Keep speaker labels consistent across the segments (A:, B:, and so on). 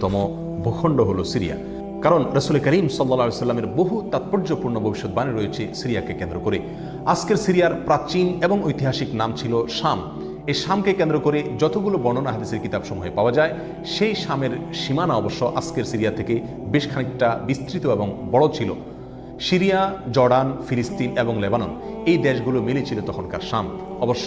A: তম ভূখণ্ড হলো সিরিয়া। কারণ রসুল করিম সাল্লা সাল্লামের বহু তাৎপর্যপূর্ণ ভবিষ্যৎবাণী রয়েছে সিরিয়াকে কেন্দ্র করে। আজকের সিরিয়ার প্রাচীন এবং ঐতিহাসিক নাম ছিল শাম। এই শামকে কেন্দ্র করে যতগুলো বর্ণনা হাদিসের কিতাবসমূহে পাওয়া যায়, সেই শামের সীমানা অবশ্য আজকের সিরিয়া থেকে বেশ খানিকটা বিস্তৃত এবং বড় ছিল। সিরিয়া, জর্ডান, ফিলিস্তিন এবং লেবানন এই দেশগুলো মিলে ছিল তখনকার শাম। অবশ্য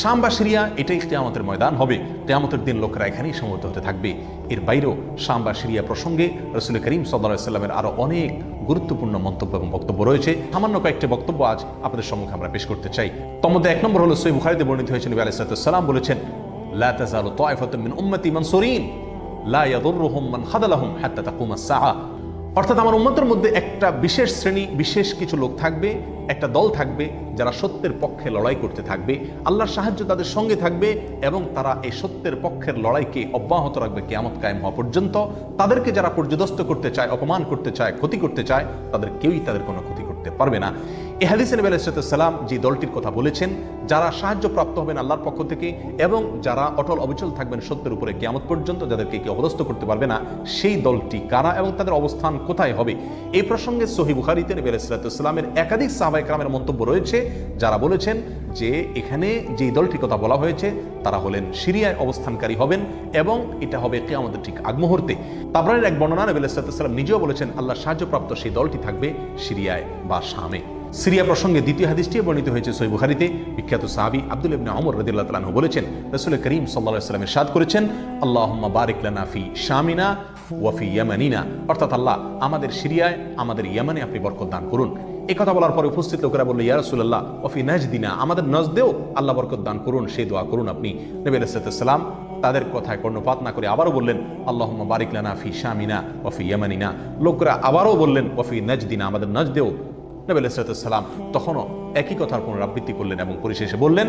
A: শাম সিরিয়া, এটাই কেয়ামতের ময়দান হবে। কেয়ামতের দিন লোকেরা এখানেই সমবেত হতে থাকবে। এর বাইরেও শাম সিরিয়া প্রসঙ্গে রসুল করিম সাল্লাহ সাল্লামের আরও অনেক গুরুত্বপূর্ণ মন্তব্য এবং বক্তব্য রয়েছে। সামান্য কয়েকটি বক্তব্য আজ আপনাদের সম্মুখে আমরা পেশ করতে চাই। তমধ্যে এক নম্বর হলো সই বুখারিতে বর্ণিত হয়েছে, নবী আলাইসালাম বলেছেন, লা তাজালু মানসুরিন, লা ইয়াদুররুহুম মান খাদালাহুম হাত্তা তাকুমা সাআ অর্থাৎ আমার উন্মতের মধ্যে একটা বিশেষ শ্রেণি, বিশেষ কিছু লোক থাকবে, একটা দল থাকবে, যারা সত্যের পক্ষে লড়াই করতে থাকবে, আল্লাহর সাহায্য তাদের সঙ্গে থাকবে এবং তারা এই সত্যের পক্ষের লড়াইকে অব্যাহত রাখবে কেয়ামত কায়েম হওয়া পর্যন্ত। তাদেরকে যারা পর্যদস্ত করতে চায়, অপমান করতে চায়, ক্ষতি করতে চায়, তাদের কেউই তাদের কোনো ক্ষতি করতে পারবে না। এ হাদিসেন সালাম যে দলটির কথা বলেছেন, যারা সাহায্য প্রাপ্ত হবেন আল্লাহর পক্ষ থেকে এবং যারা অটল অবিচল থাকবেন সত্যের উপরে কেয়ামত পর্যন্ত যাদেরকে কেউ অবদস্ত করতে পারবে না, সেই দলটি কারা এবং তাদের অবস্থান কোথায় হবে? এই প্রসঙ্গে সহি বুখারিতে নবী আলাইসালামের একাধিক সাহাবাইকরামের মন্তব্য রয়েছে, যারা বলেছেন যে এখানে যেই দলটির কথা বলা হয়েছে, তারা হলেন সিরিয়ায় অবস্থানকারী হবেন এবং এটা হবে কেয়ামতের ঠিক আগ মুহূর্তে। তাবরানের এক বর্ণনা নবী আলাইসালাম নিজেও বলেছেন, আল্লাহ সাহায্যপ্রাপ্ত সেই দলটি থাকবে সিরিয়ায় বা শামে। সিরিয়া প্রসঙ্গে দ্বিতীয় হাদিসটি বর্ণিত হয়েছে সই বুখারিতে। বিখ্যাত সাহাবি আব্দুল ইবনে অমর রদিল্লাহ তালাহ বলেছেন রসুল করিম সাল্লাহ সাল্লামের সাদ করেছেন আল্লাহ বারিক লানা ফি শামিনা ওয়াফি ইয়ামানিনা। অর্থাৎ আল্লাহ আমাদের সিরিয়ায়, আমাদের ইয়ামানে আপনি বরকত দান করুন। এই কথা বলার পরে উপস্থিত লোকেরা বলল, ইয়া রসুল্লাহ ওফি নাজদিনা। আমাদের নজদেও আল্লাহ বরকত দান করুন, সেই দোয়া করুন আপনি। নবী আলাইসালাম তাদের কথায় কর্ণপাত না করে আবারও বললেন আল্লাহ বারিক লানা ফি শামিনা ওফি ইয়ামানিনা। লোকরা আবারও বললেন ওফি নাজদিনা। আমাদের নজদেও নবী আলাইসালাম তখনও একই কথার পুনরাবৃত্তি করলেন এবং পরিশেষে বললেন,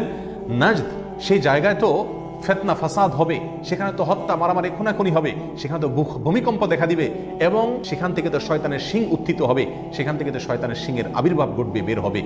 A: নাজদ, সেই জায়গায় তো ফেতনা, ফাসাদ হবে, সেখানে তো হত্যা, মারামারি, খুনাখুনি হবে, সেখানে তো ভূমিকম্প দেখা দিবে এবং সেখান থেকে তো শয়তানের সিং উত্থিত হবে, সেখান থেকে তো শয়তানের সিংয়ের আবির্ভাব ঘটবে, বের হবে।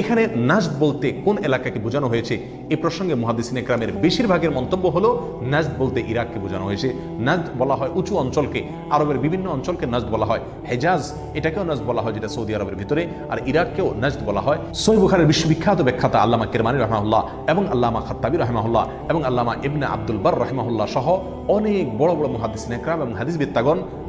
A: এখানে নাজদ বলতে কোন এলাকাকে বোঝানো হয়েছে? এই প্রসঙ্গে মহাদিসিন একরামের বেশিরভাগের মন্তব্য হলো নাজদ বলতে ইরাককে বোঝানো হয়েছে। নাজদ বলা হয় উঁচু অঞ্চলকে, আরবের বিভিন্ন অঞ্চলকে নাজদ বলা হয়। হেজাজ, এটাকেও নাজদ বলা হয় যেটা সৌদি আরবের ভিতরে, আর ইরাককেও নাজদ বলা হয়। সই বুখারের বিশ্ববিখ্যাত ব্যাখ্যাতা আল্লামা কেরমানি রহমাহুল্লাহ এবং আল্লামা খাত্তাবি রহমাহুল্লাহ এবং আল্লামা ইবনে আব্দুল বার রহমাহুল্লাহ সহ অনেক বড় বড় মহাদিসিন একরাম এবং হাদিস বিত্তাগণ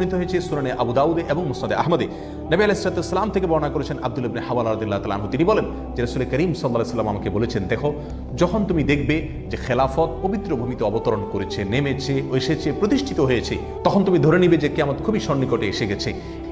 A: বর্ণিত হয়েছে সুরানে আবু দাউদে এবং মুসনাদে আহমদে। নবী আলাইসালাম থেকে বর্ণনা করেছেন আব্দুল ইবনে হাওয়াল রাদিল্লাহ তালাহ তিনি বলেন যে রসুল করিম সাল্লাহ সাল্লাম আমাকে বলেছেন, দেখো, যখন তুমি দেখবে যে খেলাফত পবিত্র ভূমিতে অবতরণ করেছে, নেমেছে, এসেছে, প্রতিষ্ঠিত হয়েছে, তখন তুমি ধরে নিবে যে কেমন খুবই সন্নিকটে এসে গেছে।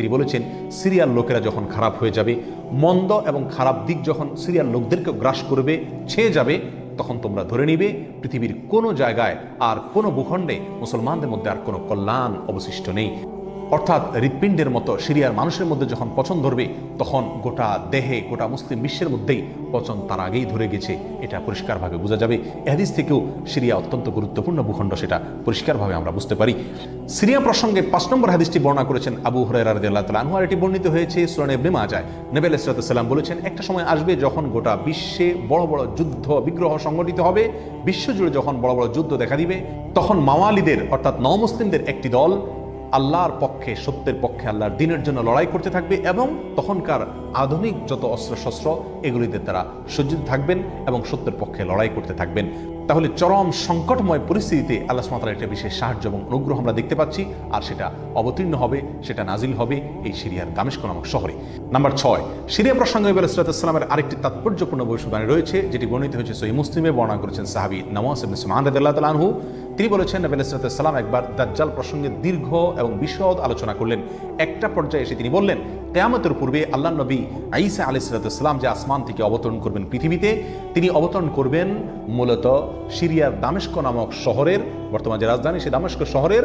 A: তিনি বলেছেন, সিরিয়ার লোকেরা যখন খারাপ হয়ে যাবে, মন্দ এবং খারাপ দিক যখন সিরিয়ার লোকদেরকে গ্রাস করবে, ছেয়ে যাবে, তখন তোমরা ধরে নিবে, পৃথিবীর কোনো জায়গায় আর কোনো ভূখণ্ডে মুসলমানদের মধ্যে আর কোনো কল্যাণ অবশিষ্ট নেই। অর্থাৎ হৃৎপিণ্ডের মতো সিরিয়ার মানুষের মধ্যে যখন পচন ধরবে, তখন গোটা দেহে, গোটা মুসলিম বিশ্বের মধ্যেই পচন তার আগেই ধরে গেছে। এটা পরিষ্কারভাবে বোঝা যাবে। এহাদিস থেকেও সিরিয়া অত্যন্ত গুরুত্বপূর্ণ ভূখণ্ড, সেটা পরিষ্কারভাবে আমরা বুঝতে পারি। সিরিয়া প্রসঙ্গে পাঁচ নম্বর হাদিসটি বর্ণনা করেছেন আবু হরাইরা রাদিয়াল্লাহু তাআলা আনহু, আর এটি বর্ণিত হয়েছে সুরান ইবনে মাজাহ। নবী আলাইহিস সালাম বলেছেন, একটা সময় আসবে যখন গোটা বিশ্বে বড় বড় যুদ্ধ বিগ্রহ সংগঠিত হবে। বিশ্বজুড়ে যখন বড় বড় যুদ্ধ দেখা দিবে, তখন মাওয়ালিদের, অর্থাৎ নমুসলিমদের একটি দল আল্লাহর পক্ষে, সত্যের পক্ষে আল্লাহর দিনের জন্য লড়াই করতে থাকবে এবং তখনকার আধুনিক যত অস্ত্রশস্ত্র, এগুলিতে তারা সজ্জিত থাকবেন এবং সত্যের পক্ষে লড়াই করতে থাকবেন। তাহলে চরম সংকটময় পরিস্থিতিতে আল্লাহ সুমাতার একটা বিশেষ সাহায্য এবং অনুগ্রহ আমরা দেখতে পাচ্ছি আর সেটা অবতীর্ণ হবে, সেটা নাজিল হবে এই সিরিয়ার দামেস্ক নামক শহরে। নাম্বার ছয়, সিরিয়া প্রসঙ্গে নবী আলাইসালামের আরেকটি তাৎপর্যপূর্ণ ভবিষ্যৎবাণী রয়েছে, যেটি বর্ণিত হয়েছে সহি মুসলিমে, বর্ণনা করেছেন সাহাবি নওয়াজ ইবনে সুমান রাদিয়াল্লাহু আনহু। তিনি বলেছেন সালাম একবার দাজ্জাল প্রসঙ্গে দীর্ঘ এবং বিশদ আলোচনা করলেন। একটা পর্যায়ে এসে তিনি বললেন, কেয়ামতের পূর্বে আল্লাহ নবী আইসা আলি সালাতাম যে আসমান থেকে অবতরণ করবেন পৃথিবীতে, তিনি অবতরণ করবেন মূলত সিরিয়ার দামেস্ক নামক শহরের, বর্তমান যে রাজধানী সে দামেস্ক শহরের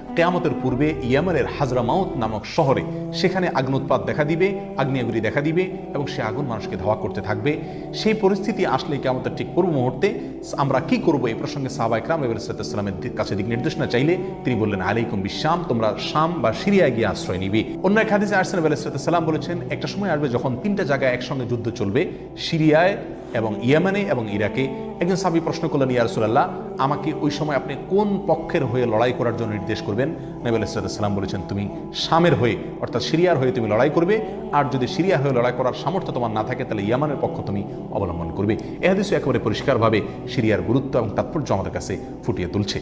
A: কেয়ামতের পূর্বে ইয়ামানের হাজরামাউত নামক শহরে সেখানে আগ্নোৎপাত দেখা দিবে আগ্নেয়গুলি দেখা দিবে এবং সে আগুন মানুষকে ধাওয়া করতে থাকবে। সেই পরিস্থিতি আসলে কেয়ামতের ঠিক পূর্ব মুহূর্তে আমরা কি করব এই প্রসঙ্গে সাহাবাই ক্রাম ইসলামের কাছে দিক নির্দেশনা চাইলে তিনি বললেন, আলাইকুম বিশ্বাম তোমরা শাম বা সিরিয়ায় গিয়ে আশ্রয় নিবে। অন্য এক হাদিসে আরসেন আলাইসালাম বলেছেন, একটা সময় আসবে যখন তিনটা জায়গায় একসঙ্গে যুদ্ধ চলবে, সিরিয়ায় এবং ইয়ামানে এবং ইরাকে। একজন সাবি প্রশ্ন করলেন ইয়ারসুল্লাহ আমাকে ওই সময় আপনি কোন পক্ষের হয়ে লড়াই করার জন্য নির্দেশ করবেন? নবী আলাইসাল্লাম বলেছেন, তুমি শামের হয়ে, অর্থাৎ সিরিয়ার হয়ে তুমি লড়াই করবে, আর যদি সিরিয়া হয়ে লড়াই করার সামর্থ্য তোমার না থাকে, তাহলে ইয়ামানের পক্ষ তুমি অবলম্বন করবে। এ হাদিসও একেবারে পরিষ্কারভাবে সিরিয়ার গুরুত্ব এবং তাৎপর্য আমাদের কাছে ফুটিয়ে তুলছে।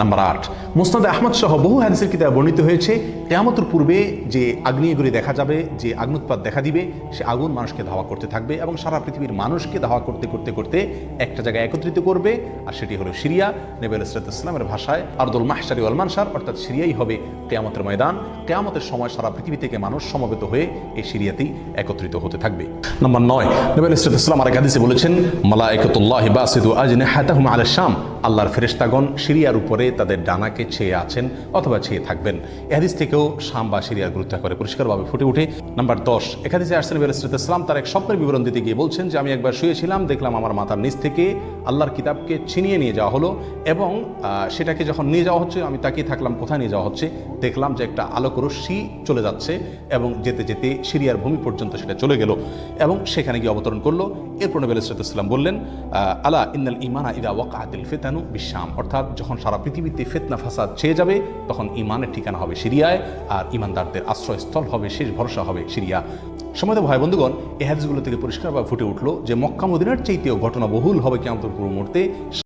A: নাম্বার আট, মুস্তাদ আহমদ সহ বহু হাদিসের কিতাব বর্ণিত হয়েছে, কেয়ামতের পূর্বে যে আগ্নেয়গুলি দেখা যাবে, যে আগ্নুৎপাত দেখা দিবে, সে আগুন মানুষকে ধাওয়া করতে থাকবে এবং সারা পৃথিবীর মানুষকে ধাওয়া করতে করতে করতে একটা জায়গায় একত্রিত করবে, আর সেটি হলো সিরিয়া নেবেল ইসলামের ভাষায় আর্দুল মাহসারি অলমানসার অর্থাৎ সিরিয়াই হবে কেয়ামতের ময়দান। কেয়ামতের সময় সারা পৃথিবী থেকে মানুষ সমবেত হয়ে এই সিরিয়াতেই একত্রিত হতে থাকবে। নম্বর নয় নেবেল ইসলাম আরেক হাদিসে বলেছেন মালা একতুল্লাহ বাসিদু আজনে হাতাহুম আল শাম। আল্লাহর ফেরেস্তাগণ সিরিয়ার উপরে তাদের ডানাকে ছেয়ে আছেন অথবা ছেয়ে থাকবেন। এহাদিস থেকেও শাম বা সিরিয়ার গুরুত্ব করে পরিষ্কারভাবে ফুটে ওঠে। নাম্বার দশ এখানে যে আসছেন ইসলাম তার এক স্বপ্নের বিবরণ দিতে গিয়ে বলছেন যে, আমি একবার শুয়েছিলাম, দেখলাম আমার মাথার নিচ থেকে আল্লাহর কিতাবকে ছিনিয়ে নিয়ে যাওয়া হলো এবং সেটাকে যখন নিয়ে যাওয়া হচ্ছে, আমি তাকিয়ে থাকলাম কোথায় নিয়ে যাওয়া হচ্ছে, দেখলাম যে একটা আলোক রশ্মি চলে যাচ্ছে এবং যেতে যেতে সিরিয়ার ভূমি পর্যন্ত সেটা চলে গেল এবং সেখানে গিয়ে অবতরণ করল। এরপর নবী ইসলাম বললেন আলা ইন্নাল ইমানা ইদা ওয়াকাতিল ফেতানু বিশ্বাম অর্থাৎ যখন সারা পৃথিবীতে ফেতনা, ফাসাদ ছেয়ে যাবে, তখন ইমানের ঠিকানা হবে সিরিয়ায় আর ইমানদারদের আশ্রয়স্থল হবে, শেষ ভরসা হবে সিরিয়া। সময় ভাই বন্ধুগণ এ হাদিসগুলো থেকে পরিষ্কারভাবে ফুটে উঠল যে মক্কা মদিনার চাইতেও ঘটনা বহুল হবে কেমন মুহূর্তে।